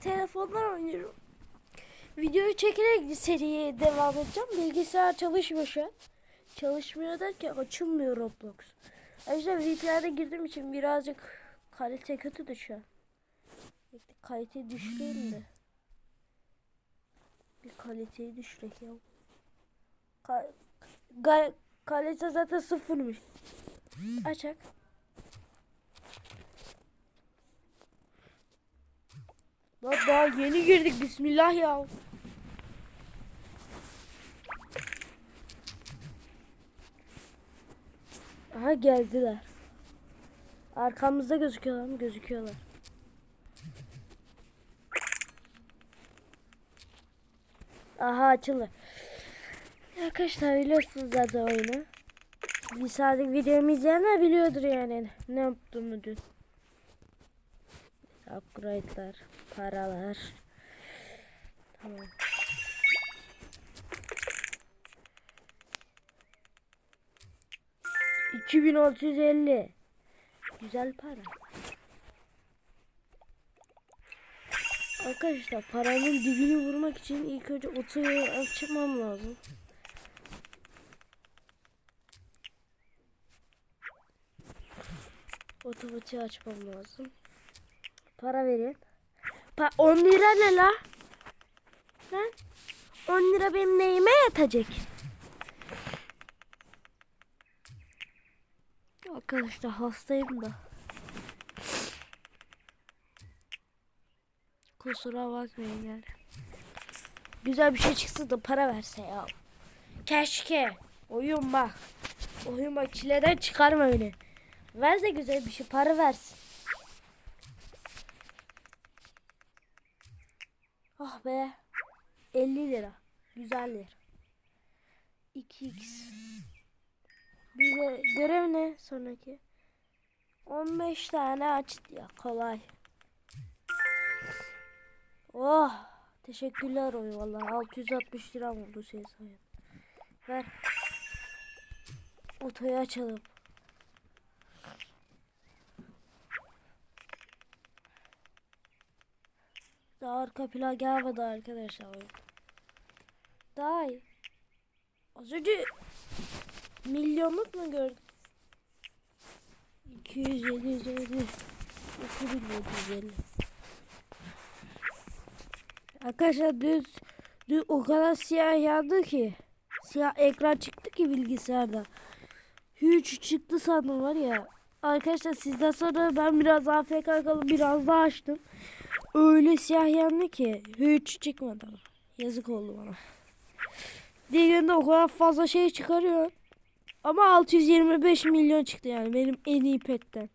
telefondan oynuyorum. Videoyu çekerek seriye devam edeceğim. Bilgisayar çalışmıyor şu an. Çalışmıyor derken açılmıyor Roblox. Ayrıca VPN'e girdiğim için birazcık kalite kötü de şu an. Kaliteyi düşüreyim de. Bir kaliteyi düşürek ya. Ka kalite zaten sıfırmış. Açak. Lan daha yeni girdik bismillah ya. Aha geldiler. Arkamızda gözüküyorlar mı? Gözüküyorlar. Aha açıldı. Arkadaşlar biliyorsunuz zaten oyunu. Bir saatlik videomu izleyenler biliyordur yani ne yaptığımı dün. Upgrade'lar, paralar. Tamam. İki bin altı yüz elli. Güzel para. Arkadaşlar paranın dibini vurmak için ilk önce otoyu açmam lazım. Otomatiği açmam lazım. Para verin. Pa 10 lira ne la? Lan 10 lira benim neyime yatacak? Arkadaşlar hastayım da. Kusura bakmayın yani. Güzel bir şey çıksa da para verse ya. Keşke. Oyun bak. Oyun bak çileden çıkarma beni. Ver de güzel bir şey para versin. Ah be. 50 lira. Güzel yer. 2x. Bize görev ne sonraki? 15 tane açtı ya kolay. Oh teşekkürler oy vallahi 660 lira oldu şey sayın. Ver. Otoyu açalım. Daha arka plan gelmedi arkadaşlar iyi. Az önce milyonluk mu gördüm? 200, 750, 2750. Arkadaşlar düz, dün o kadar siyah yandı ki. Siyah ekran çıktı ki bilgisayarda. Hiç çıktı sandım var ya. Arkadaşlar sizden sonra ben biraz AFK kalıp biraz daha açtım. Öyle siyah yandı ki hiç çıkmadı. Yazık oldu bana. Diğer günde o kadar fazla şey çıkarıyor. Ama 625 milyon çıktı yani benim en iyi petten.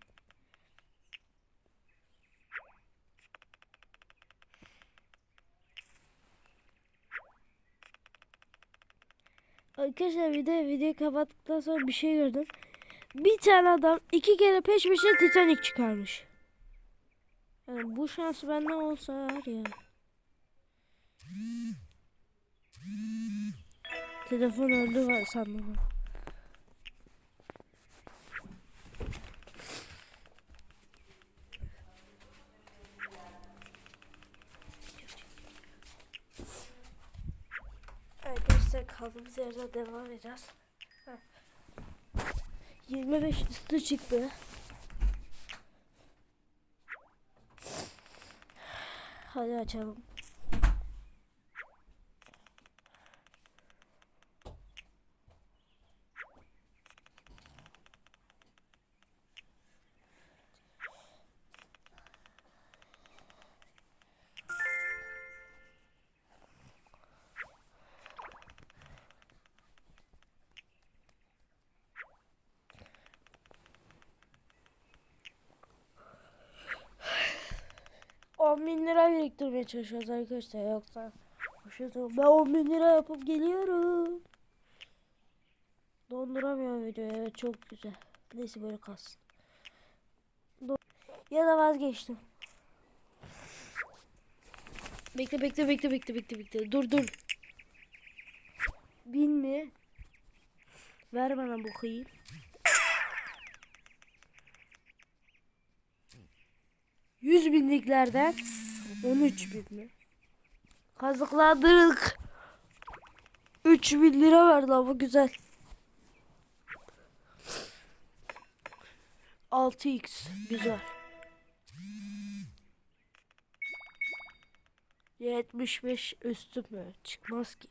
Arkadaşlar bir de videoyu kapattıktan sonra bir şey gördüm. Bir tane adam iki kere peş peşe Titanic çıkarmış. Yani bu şans benden olsa var ya. Telefon öldü var sandım. Arkadaşlar kaldığımız yerden devam edeceğiz. Heh. 25 üstü çıktı. Hadi açalım. On bin lira biriktirmeye çalışıyoruz arkadaşlar yoksa boşuna- ben 10 bin lira yapıp geliyorum. Donduramıyorum videoyu evet çok güzel. Neyse böyle kalsın. Ya da vazgeçtim. Bekle bekle bekle bekle bekle bekle. Dur dur. Bin mi? Ver bana bu kıyı. Yüz binliklerden 13 bin mi? Kazıklandık. 3 bin lira verdi ama güzel. 6x güzel. 75 üstü mü? Çıkmaz ki.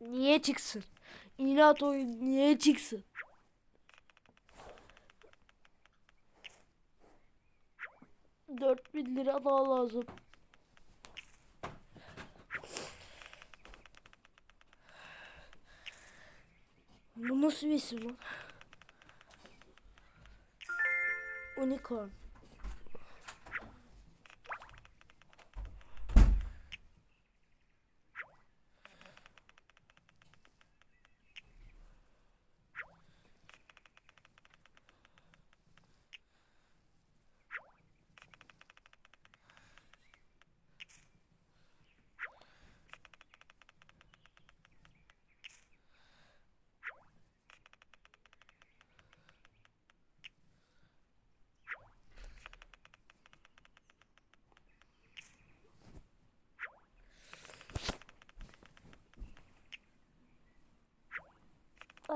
Niye çıksın? İnat oyun niye çıksın? Dört bin lira daha lazım. Bu nasıl bir isim lan? Unicorn.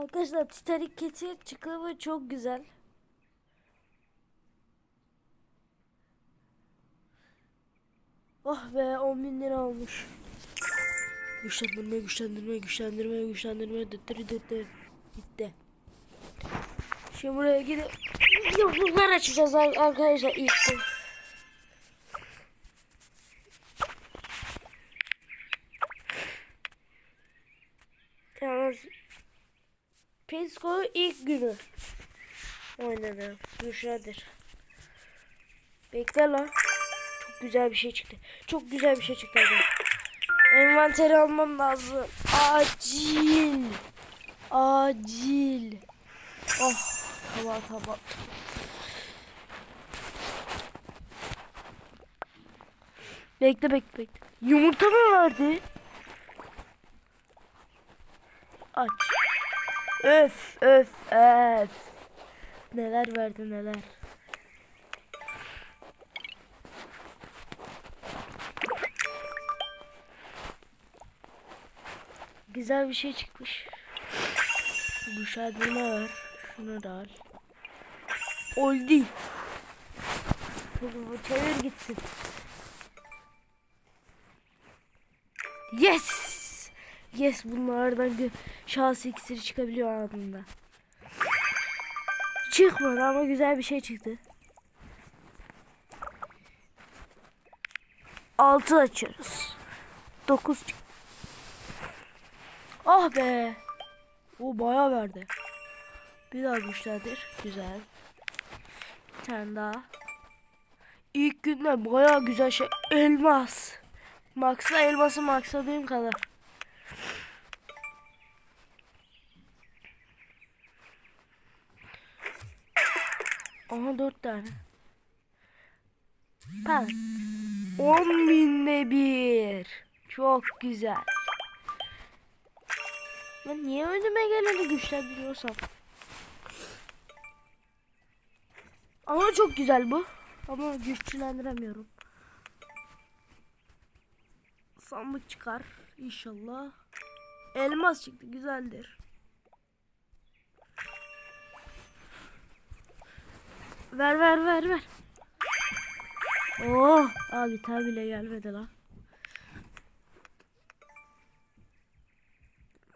Arkadaşlar Titanic keti çıkımı çok güzel. Oh be 10 bin lira olmuş. Güçlendirme, güçlendirme, güçlendirme, güçlendirme, dıttırı dıttı. Gitti. Şimdi buraya gidip yıldızlar açacağız ar- arkadaşlar ilk. gün. Pesco ilk günü oynadı. Müşradır. Bekle lan. Çok güzel bir şey çıktı. Çok güzel bir şey çıktı. Envanteri almam lazım. Acil. Acil. Oh. Tamam tamam. Bekle bekle bekle. Yumurta mı verdi? Aç. Öf öf öf. Neler verdi neler. Güzel bir şey çıkmış. Müşahedeme var. Şunu da al. Oldu. Çevir gitsin. Yes. Yes bunlardan gö- şans iksiri çıkabiliyor anında. Çıkmadı ama güzel bir şey çıktı. Altı açıyoruz. Dokuz. Ah be. O bayağı verdi. Bir daha güçlendir. Güzel. Bir tane daha. İlk günde bayağı güzel şey. Elmas. Max'a elması maksadığım kadar. Aha dört tane. Bak. On binde bir. Çok güzel. Ben niye önüme geleni güçlendiriyorsam. Ama çok güzel bu. Ama güçlendiremiyorum. Sandık çıkar inşallah. Elmas çıktı güzeldir. Ver ver ver ver. Oh abi tabi bile gelmedi lan.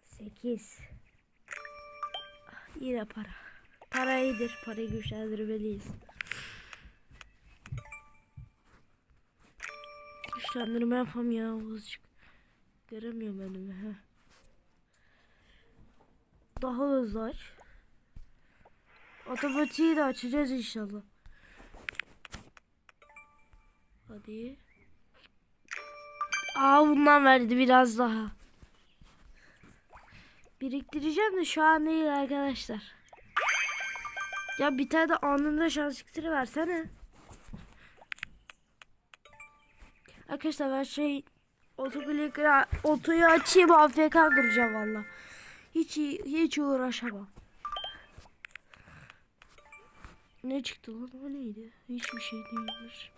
8 Yine para. Para iyidir. Parayı güçlendirmeliyiz. Güçlendirme yapam ya azıcık. Göremiyorum önümü. Daha hızlı aç. Otomatiği de açacağız inşallah. Hadi. Aa bundan verdi biraz daha. Biriktireceğim de şu an değil arkadaşlar. Ya bir tane de anında şans iksiri versene. Arkadaşlar ben şey otoklikra otoyu açayım AFK duracağım valla. Hiç hiç uğraşamam. Ne çıktı lan o neydi? Hiçbir şey değilmiş.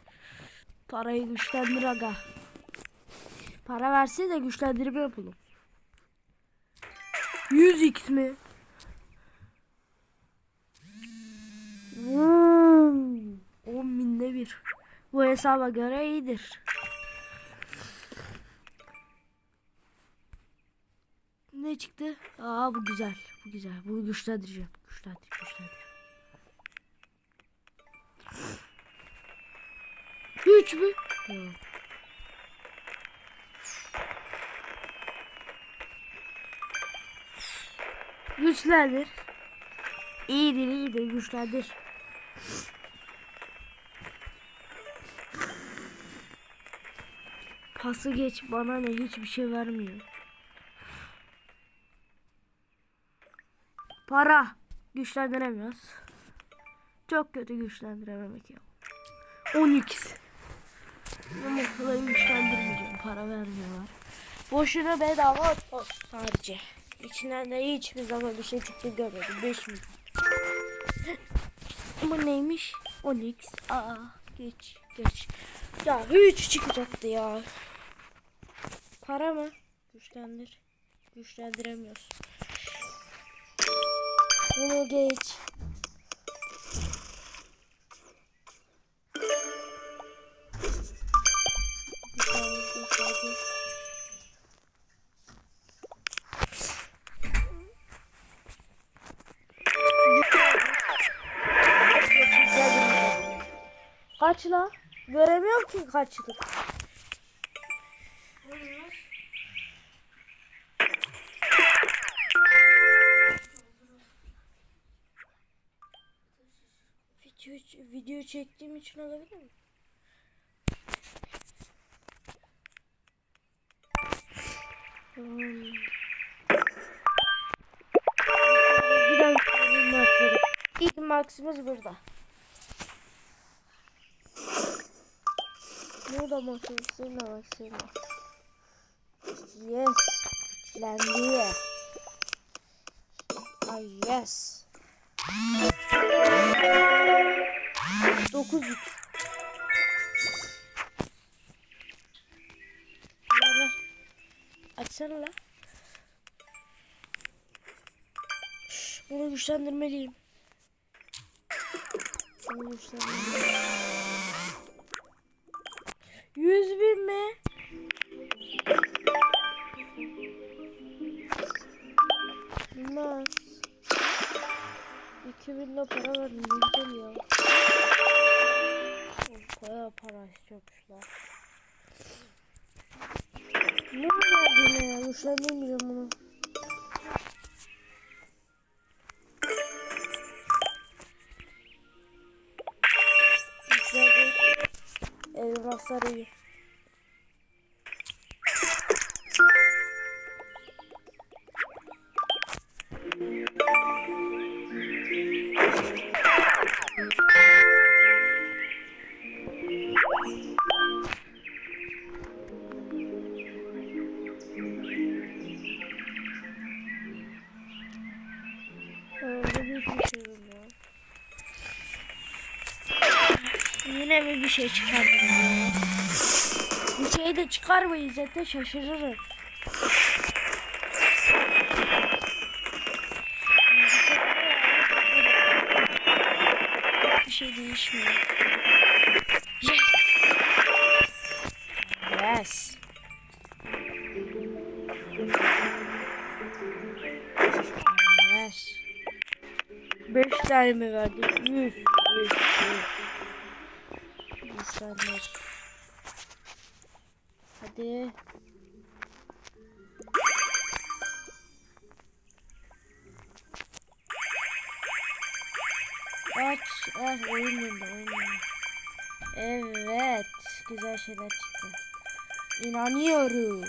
Parayı güçlendir aga. Para verse de güçlendirme yapalım. 100x mi? Hmm, 10 binde bir. Bu hesaba göre iyidir. Ne çıktı? Aa bu güzel. Bu güzel. Bunu güçlendireceğim. Güçlendir, güçlendir. 3 mü? Yok. Güçlendir. İyidir iyidir güçlendir. Pası geç bana ne hiçbir şey vermiyor. Para güçlendiremiyoruz. Çok kötü güçlendirememek ya. 10x. Ama parayı güçlendirmeyeceğim. Para vermiyorlar. Boşuna bedava o sadece. İçinden de hiçbir zaman bir şey çıktı görmedim. 5 milyon. Bu neymiş? 10x. Aa geç geç. Ya 3 çıkacaktı ya. Para mı? Güçlendir. Güçlendiremiyoruz. Bunu geç. Kaç la? Göremiyorum ki kaçlık. Video, video çektiğim için olabilir mi? Hmm. Bir dakika. İlk maxımız burada. Bak sığma. Yes. Güçlendi. Ay yes. 9 3. Ver ver. Açsana Bunu güçlendirmeliyim. Bunu güçlendirmeliyim. 100 bin mi? Bilmez. 2000 de para verdim. Güzel ya. Bayağı para istiyormuşlar. Ne verdi ne ya? Güçlendirmeyeceğim bunu. Elmaslar iyi. Şey çıkardım? Bir şey de çıkarmayız zaten şaşırırım. Bir şey değişmiyor. Yes. Yes. Yes. Beş tane mi verdi? Yüz. Yüz. Yüz. Tane. Hadi. Aç, aç, oyun döndü, oyun. Evet, güzel şeyler çıktı. İnanıyorum.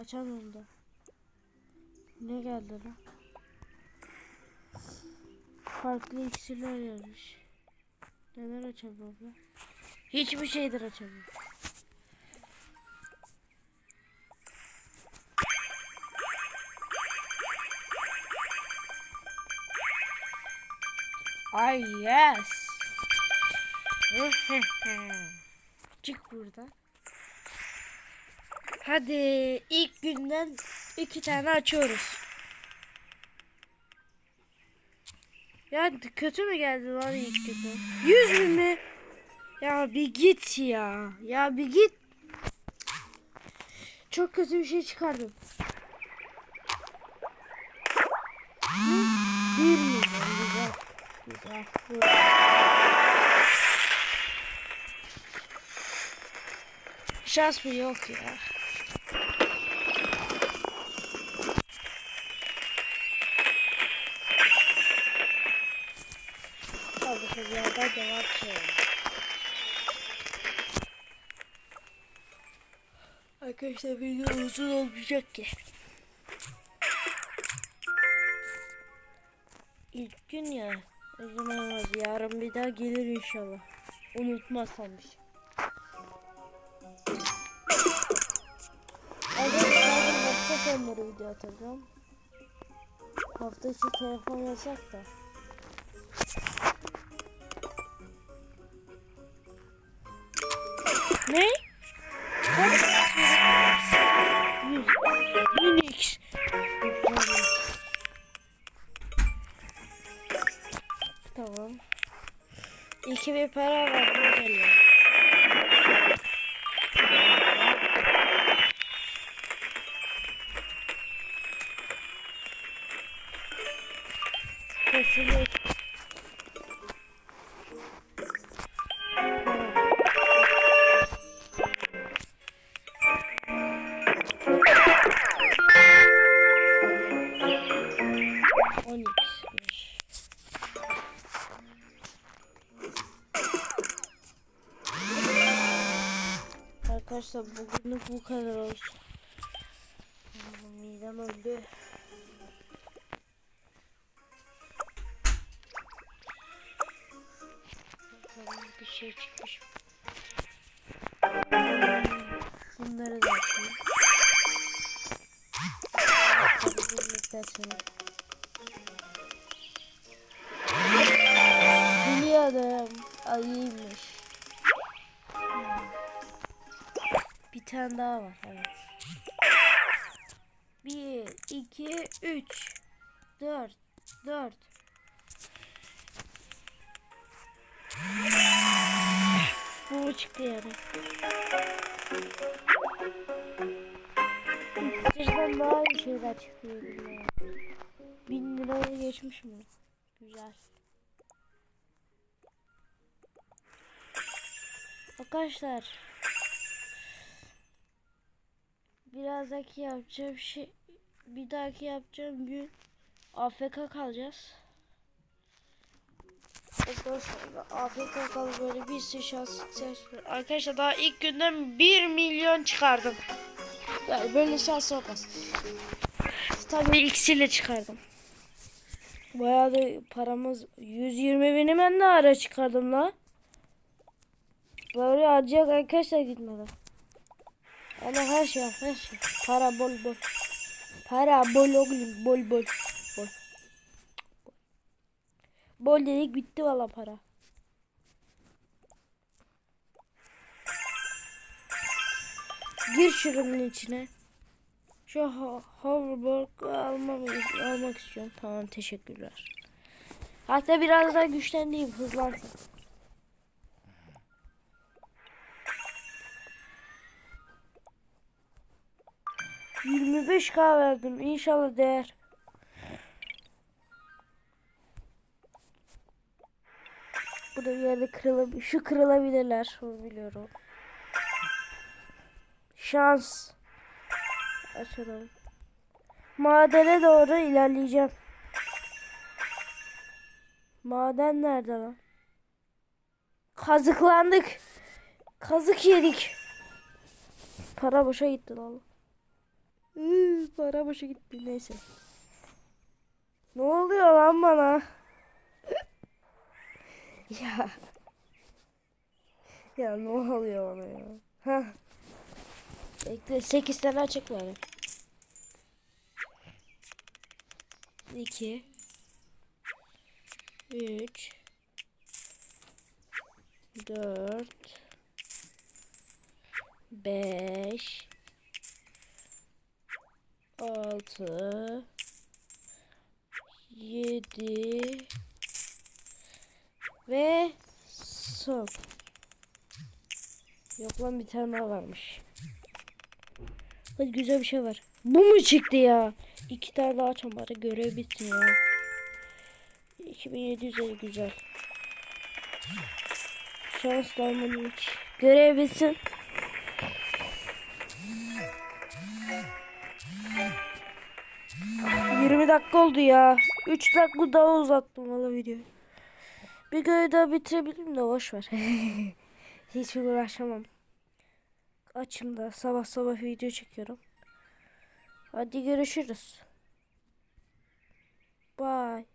Açalım da. Ne geldi lan? Farklı iksirler yazmış. Neler açamıyorum ben? Hiçbir şeydir açamıyorum. Ay yes. Çık buradan. Hadi ilk günden iki tane açıyoruz. Ya kötü mü geldi lan ilk günden? Yüz mü mü? Ya bir git ya. Ya bir git. Çok kötü bir şey çıkardım. Bir milyon. Güzel. Güzel. Şans mı yok ya. Yerden devam edelim. Arkadaşlar video uzun olmayacak ki. İlk gün ya. O zaman olmaz. Yarın bir daha gelir inşallah. Unutmazsam bir şey. Arkadaşlar hafta sonları video atacağım. Hafta içi telefon yasak da. Unix. Tamam. İki bir para var. Güzel Arkadaşlar bugünlük bu kadar olsun. Midem öldü. Bakalım bir şey çıkmış. mı? Bunları da bu miktar sonra. Biliyordum. Ayıymış. Tane daha var. Evet. Bir, iki, üç, dört, dört. Bu mu çıktı yani? İksirden daha iyi şeyler çıkıyor. ya. Bin liraya geçmiş mi? Güzel. Arkadaşlar Birazdaki yapacağım şey bir dahaki yapacağım gün AFK kalacağız. Arkadaşlar AFK kalıp böyle bir sürü şans Arkadaşlar daha ilk günden 1 milyon çıkardım. Yani böyle şans olmaz. Tabii iksirle çıkardım. Bayağı da paramız 120 bini ben ne ara çıkardım la? Böyle harcayacak arkadaşlar gitmeden. Ama her şey her şey. Para bol bol. Para bol oğlum bol bol. Bol. Bol dedik bitti valla para. Gir şuranın içine. Şu ho- hoverboard almam, almak istiyorum. Tamam teşekkürler. Hatta biraz daha güçleneyim hızlansın. Yirmi beş k verdim. İnşallah değer. Bu da yerde kırılabilir. Şu kırılabilirler. Onu biliyorum. Şans. Açalım. Madene doğru ilerleyeceğim. Maden nerede lan? Kazıklandık. Kazık yedik. Para boşa gitti lan. Iı, para boşa gitti neyse. Ne oluyor lan bana? ya. Ya ne oluyor bana ya? Hah. Bekle 8 tane açık var. 2 3 dört, beş, altı, yedi ve son. Yok lan bir tane daha varmış. Hadi güzel bir şey var. Bu mu çıktı ya? İki tane daha açalım görev bitsin ya. 2750 güzel. Şans dalmanın hiç. Görev bitsin. Dakika oldu ya. 3 dakika daha uzattım valla videoyu. Bir görev daha bitirebilirim de boş ver. Hiç uğraşamam. Açım da sabah sabah video çekiyorum. Hadi görüşürüz. Bye.